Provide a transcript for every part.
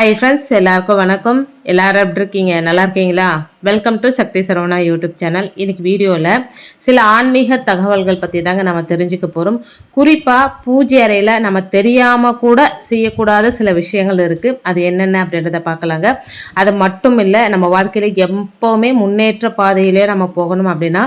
Hi friends எல்லாருக்கும் வணக்கம். எல்லாரும் எப்படி இருக்கீங்க? நல்லா இருக்கீங்களா? Welcome to Sakthi Saravana YouTube channel இன்னைக்கு வீடியோவில் சில ஆன்மீக தகவல்கள் பற்றி தாங்க நம்ம தெரிஞ்சுக்க போகிறோம் குறிப்பாக பூஜை அறையில் நம்ம தெரியாமல் கூட செய்யக்கூடாத சில விஷயங்கள் இருக்குது அது என்னென்ன அப்படின்றத பார்க்கலாங்க. அது மட்டும் இல்லை நம்ம வாழ்க்கையில் எப்போவுமே முன்னேற்ற பாதையிலே நம்ம போகணும் அப்படின்னா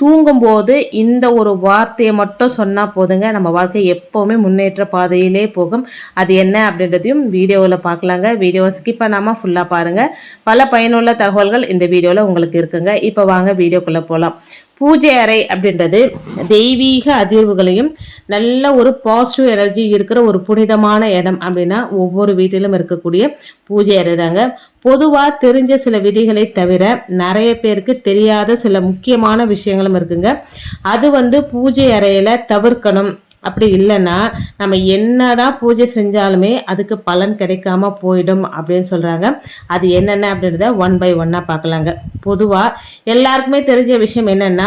தூங்கும்போது இந்த ஒரு வார்த்தையை மட்டும் சொன்னால் போதுங்க. நம்ம வாழ்க்கை எப்போவுமே முன்னேற்ற பாதையிலே போகும். அது என்ன அப்படின்றதையும் வீடியோவில் பார்க்கலாங்க. வீடியோவை ஸ்கிப் பண்ணாமல் ஃபுல்லாக பாருங்கள் பல பயனுள்ள தகவல்கள் இந்த வீடியோவில் உங்களுக்கு இருக்குங்க. இப்போ வாங்க வீடியோக்குள்ளே போகலாம் பூஜை அறை அப்படின்றது தெய்வீக அதிர்வுகளையும் நல்ல ஒரு பாசிட்டிவ் எனர்ஜி இருக்கிற ஒரு புனிதமான இடம் அப்படின்னா ஒவ்வொரு வீட்டிலும் இருக்கக்கூடிய பூஜை அறை தாங்க. பொதுவாக தெரிஞ்ச சில விதிகளை தவிர நிறைய பேருக்கு தெரியாத சில முக்கியமான விஷயங்களும் இருக்குங்க. அது வந்து பூஜை அறையில் தவிர்க்கணும். அப்படி இல்லைன்னா நம்ம என்னதான் பூஜை செஞ்சாலுமே அதுக்கு பலன் கிடைக்காம போயிடும் அப்படின்னு சொல்கிறாங்க அது என்னென்ன அப்படின்றத ஒன் பை ஒன்னாக பார்க்கலாங்க. பொதுவாக எல்லாருக்குமே தெரிஞ்ச விஷயம் என்னென்னா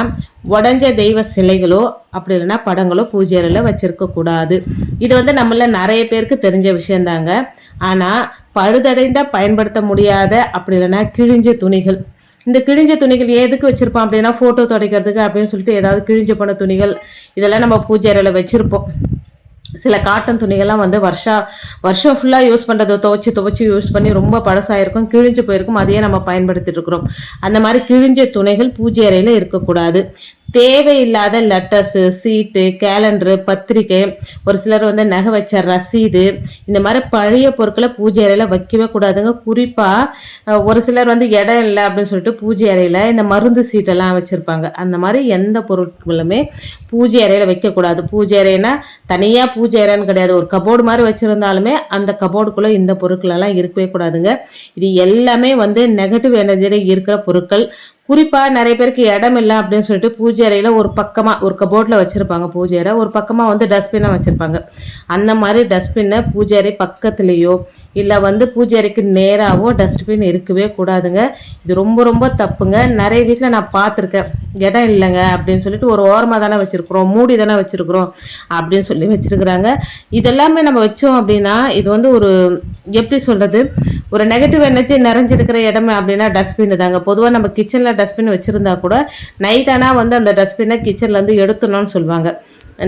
உடஞ்ச தெய்வ சிலைகளோ அப்படி இல்லைன்னா படங்களோ பூஜை அறையில் இது வந்து நம்மள நிறைய பேருக்கு தெரிஞ்ச விஷயந்தாங்க ஆனால் பழுதடைந்த பயன்படுத்த முடியாத அப்படி இல்லைன்னா கிழிஞ்ச துணிகள் இந்த கிழிஞ்ச துணிகள் எதுக்கு வச்சுருப்போம் அப்படின்னா ஃபோட்டோ துடைக்கிறதுக்கு அப்படின்னு சொல்லிட்டு ஏதாவது கிழிஞ்ச போன துணிகள் இதெல்லாம் நம்ம பூஜை அறையில் வச்சுருப்போம். சில காட்டன் துணிகள்லாம் வந்து வருஷா வருஷம் ஃபுல்லாக யூஸ் பண்ணுறதை துவச்சி துவச்சி யூஸ் பண்ணி ரொம்ப பழசாயிருக்கும் கிழிஞ்சு போயிருக்கும் அதையே நம்ம பயன்படுத்திட்டு இருக்கிறோம். அந்த மாதிரி கிழிஞ்ச துணிகள் பூஜை அறையில் இருக்கக்கூடாது. தேவையில்லாத லெட்டர்ஸு சீட்டு கேலண்டரு பத்திரிக்கை. ஒரு சிலர் வந்து நகை வச்ச ரசீது. இந்த மாதிரி பழைய பொருட்களை பூஜை அறையில் வைக்கவே கூடாதுங்க. குறிப்பாக ஒரு சிலர் வந்து இடம் இல்லை அப்படின்னு சொல்லிட்டு பூஜை அறையில் இந்த மருந்து சீட்டெல்லாம் வச்சுருப்பாங்க. அந்த மாதிரி எந்த பொருட்களுமே பூஜை அறையில் வைக்கக்கூடாது பூஜை அறைனா தனியாக பூஜை அறைன்னு கிடையாது. ஒரு கபோர்டு மாதிரி வச்சுருந்தாலுமே அந்த கபோர்டுக்குள்ளே இந்த பொருட்களெல்லாம் இருக்கவே கூடாதுங்க. இது எல்லாமே வந்து நெகட்டிவ் எனர்ஜியில் இருக்கிற பொருட்கள். குறிப்பாக நிறைய பேருக்கு இடம் இல்லை அப்படின்னு சொல்லிட்டு பூஜை அறையில் ஒரு பக்கமாக ஒரு கபோர்டில் வச்சுருப்பாங்க பூஜை அறை. ஒரு பக்கமாக வந்து டஸ்ட்பினை வச்சுருப்பாங்க. அந்த மாதிரி டஸ்ட்பின்னை பூஜை அறை பக்கத்துலேயோ இல்லை வந்து பூஜை அறைக்கு நேராகவோ டஸ்ட்பின் இருக்கவே கூடாதுங்க. இது ரொம்ப ரொம்ப தப்புங்க. நிறைய வீட்டில் நான் பார்த்துருக்கேன். இடம் இல்லைங்க அப்படின்னு சொல்லிட்டு ஒரு ஓரமாக தானே வச்சுருக்குறோம் மூடி தானே வச்சுருக்குறோம் அப்படின்னு சொல்லி வச்சுருக்குறாங்க. இதெல்லாமே நம்ம வச்சோம் அப்படின்னா இது வந்து ஒரு எப்படி சொல்கிறது ஒரு நெகட்டிவ் எனர்ஜி நிறைஞ்சிருக்கிற இடம் அப்படின்னா டஸ்ட்பின் தாங்க. பொதுவாக நம்ம கிச்சனில் டஸ்ட்பின் வச்சுருந்தா கூட நைட் ஆனால் வந்து அந்த டஸ்ட்பினை கிச்சன்லேருந்து எடுத்துணும்னு சொல்லுவாங்க.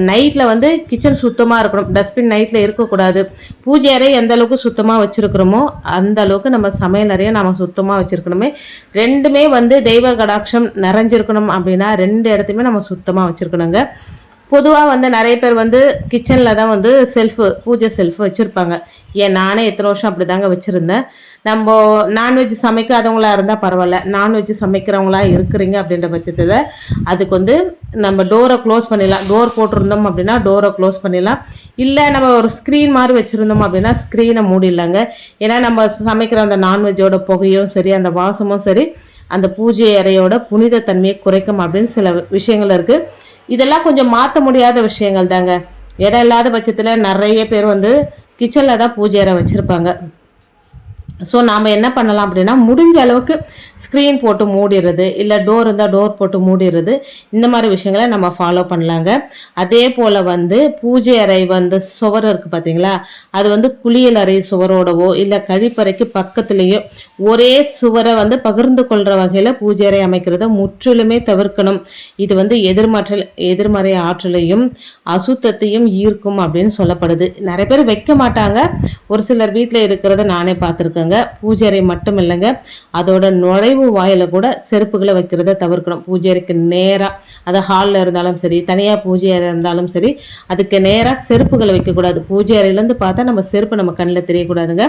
நைட்டில் வந்து கிச்சன் சுத்தமாக இருக்கணும். டஸ்ட்பின் நைட்டில் இருக்கக்கூடாது. பூஜை அறை எந்த அளவுக்கு சுத்தமாக வச்சுருக்கிறோமோ அந்த அளவுக்கு நம்ம சமையல் அறையை நம்ம சுத்தமாக வச்சுருக்கணுமே. ரெண்டுமே வந்து தெய்வ கடாட்சம் நிறைஞ்சிருக்கணும் அப்படின்னா ரெண்டு இடத்தையுமே நம்ம சுத்தமாக வச்சுருக்கணுங்க. பொதுவாக வந்து நிறைய பேர் வந்து கிச்சனில் தான் வந்து செல்ஃபு பூஜை செல்ஃபு வச்சுருப்பாங்க. ஏன் நானே எத்தனை வருஷம் அப்படி தாங்க வச்சுருந்தேன். நம்ம நான்வெஜ் சமைக்காதவங்களா இருந்தால் பரவாயில்ல. நான்வெஜ் சமைக்கிறவங்களா இருக்கிறீங்க அப்படின்ற பட்சத்தில் அதுக்கு வந்து நம்ம டோரை க்ளோஸ் பண்ணிடலாம். டோர் போட்டிருந்தோம் அப்படின்னா டோரை க்ளோஸ் பண்ணிடலாம். இல்லை நம்ம ஒரு ஸ்க்ரீன் மாதிரி வச்சுருந்தோம் அப்படின்னா ஸ்க்ரீனை மூடிடலாங்க. ஏன்னா நம்ம சமைக்கிற அந்த நான்வெஜ்ஜோட புகையும் சரி அந்த வாசமும் சரி அந்த பூஜை அறையோட புனித தன்மையை குறைக்கும் அப்படின்னு சில விஷயங்கள் இருக்குது இதெல்லாம் கொஞ்சம் மாற்ற முடியாத விஷயங்கள் தாங்க. இடம் இல்லாத பட்சத்தில் நிறைய பேர் வந்து கிச்சனில் தான் பூஜை அறை வச்சுருப்பாங்க. ஸோ நாம் என்ன பண்ணலாம் அப்படின்னா முடிஞ்ச அளவுக்கு ஸ்க்ரீன் போட்டு மூடிடுறது இல்லை டோர் இருந்தால் டோர் போட்டு மூடிடுறது இந்த மாதிரி விஷயங்களை நம்ம ஃபாலோ பண்ணலாங்க. அதே போல் வந்து பூஜை அறை வந்து சுவர் இருக்குது பார்த்தீங்களா அது வந்து குளியல் அறை சுவரோடவோ இல்லை கழிப்பறைக்கு பக்கத்துலேயோ ஒரே சுவரை வந்து பகிர்ந்து கொள்கிற வகையில் பூஜை அறை அமைக்கிறத முற்றிலுமே தவிர்க்கணும். இது வந்து எதிர்மற்றல் எதிர்மறை ஆற்றலையும் அசுத்தத்தையும் ஈர்க்கும் அப்படின்னு சொல்லப்படுது. நிறைய பேர் வைக்க மாட்டாங்க. ஒரு சிலர் வீட்டில் இருக்கிறத நானே பார்த்துருக்கேங்க. பூஜை அறை மட்டும் இல்லைங்க. அதோட நுழைவு வாயில் கூட செருப்புகளை வைக்கிறத தவிர்க்கணும். பூஜை அறைக்கு நேராக அது ஹாலில் இருந்தாலும் சரி தனியாக பூஜை அறை இருந்தாலும் சரி அதுக்கு நேராக செருப்புகளை வைக்கக்கூடாது. பூஜை அறையிலேருந்து பார்த்தா நம்ம செருப்பு நம்ம கண்ணில் தெரியக்கூடாதுங்க.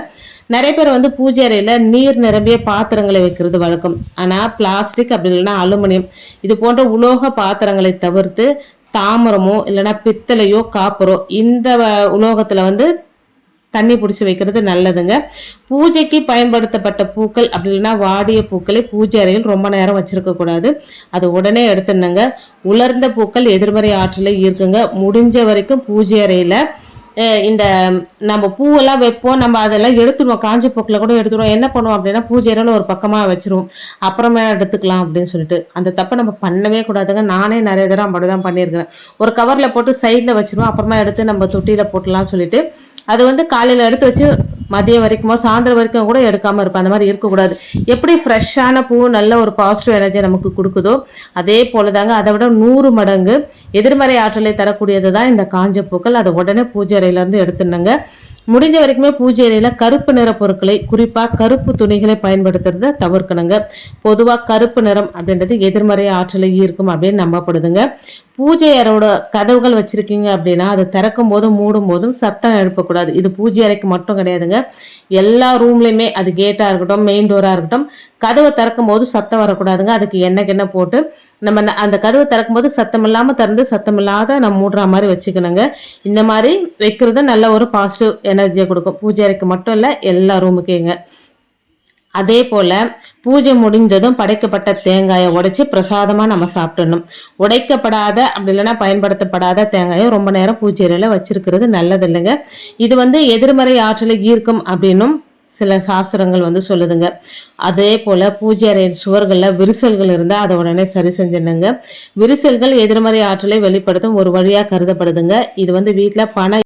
நிறைய பேர் வந்து பூஜை அறையில் நீர் நிரம்பிய பாத்திரங்களை வைக்கிறது வழக்கம். ஆனால் பிளாஸ்டிக் அப்படி இல்லைன்னா அலுமினியம். இது போன்ற உலோக பாத்திரங்களை தவிர்த்து தாமரமோ இல்லைன்னா பித்தளையோ காப்பரோ இந்த உலோகத்தில் வந்து தண்ணி பிடிச்சி வைக்கிறது நல்லதுங்க. பூஜைக்கு பயன்படுத்தப்பட்ட பூக்கள் அப்படி இல்லைன்னா வாடிய பூக்களை பூஜை அறையில் ரொம்ப நேரம் வச்சுருக்கக்கூடாது அது உடனே எடுத்துனுங்க உலர்ந்த பூக்கள் எதிர்மறை ஆற்றலை ஈர்க்குங்க. முடிஞ்ச வரைக்கும் பூஜை அறையில் இந்த நம்ம பூவெல்லாம் வைப்போம் நம்ம அதெல்லாம் எடுத்துருவோம் காஞ்ச போக்கில் கூட எடுத்துடுவோம். என்ன பண்ணுவோம் அப்படின்னா பூஜையில ஒரு பக்கமாக வச்சிருவோம். அப்புறமே எடுத்துக்கலாம் அப்படின்னு சொல்லிட்டு. அந்த தப்பை நம்ம பண்ணவே கூடாதுங்க. நானே நிறைய தடவை அப்படி தான் பண்ணியிருக்கிறேன். ஒரு கவரில் போட்டு சைடில் வச்சிருவோம். அப்புறமா எடுத்து நம்ம தொட்டியில் போட்டலாம் சொல்லிட்டு. அது வந்து காலையில் எடுத்து வச்சு மதியம் வரைக்குமோ சாயந்தரம் வரைக்கும் கூட எடுக்காமல் இருப்போம் அந்த மாதிரி இருக்கக்கூடாது. எப்படி ஃப்ரெஷ்ஷான பூ நல்ல ஒரு பாசிட்டிவ் எனர்ஜி நமக்கு கொடுக்குதோ அதே போல தாங்க அதை விட நூறு மடங்கு எதிர்மறை ஆற்றலை தரக்கூடியது தான் இந்த காஞ்ச பூக்கள். அதை உடனே பூஜை அறையிலேருந்து எடுத்துனுங்க முடிஞ்ச வரைக்குமே பூஜை அறையில் கருப்பு நிற பொருட்களை குறிப்பாக கருப்பு துணிகளை பயன்படுத்துறத தவிர்க்கணுங்க. பொதுவாக கருப்பு நிறம் அப்படின்றது எதிர்மறை ஆற்றலை ஈர்க்கும் அப்படின்னு நம்பப்படுதுங்க. பூஜை அறையோட கதவுகள் வச்சுருக்கீங்க அப்படின்னா அதை திறக்கும் போதும் மூடும் போதும் சத்தம் எழுப்பக்கூடாது. இது பூஜை அறைக்கு மட்டும் கிடையாதுங்க. எல்லா ரூம்லேயுமே அது கேட்டாக இருக்கட்டும் மெயின் டோராக இருக்கட்டும் கதவை திறக்கும் போது சத்தம் வரக்கூடாதுங்க. அதுக்கு எண்ணெய் எண்ணெய் போட்டு நம்ம அந்த கதவை திறக்கும் போது சத்தம் இல்லாமல் திறந்து சத்தம் இல்லாத நம்ம மூடுற மாதிரி வச்சுக்கணுங்க. இந்த மாதிரி வைக்கிறது நல்ல ஒரு பாசிட்டிவ் எனர்ஜியை கொடுக்கும். பூஜை அறைக்கு மட்டும் இல்லை எல்லா ரூமுக்கேங்க அதே போல் பூஜை முடிஞ்சதும் படைக்கப்பட்ட தேங்காயை உடைச்சி பிரசாதமாக நம்ம சாப்பிடணும். உடைக்கப்படாத அப்படி இல்லைன்னா பயன்படுத்தப்படாத தேங்காயை ரொம்ப நேரம் பூஜை அறையில் வச்சிருக்கிறது நல்லது இல்லைங்க. இது வந்து எதிர்மறை ஆற்றலை ஈர்க்கும் அப்படின்னும் சில சாஸ்திரங்கள் வந்து சொல்லுதுங்க. அதே போல் பூஜை அறை சுவர்களில் விரிசல்கள் இருந்தால் அதை உடனே சரி செஞ்சிடணுங்க. விரிசல்கள் எதிர்மறை ஆற்றலை வெளிப்படுத்தும் ஒரு வழியாக கருதப்படுதுங்க. இது வந்து வீட்டில் பண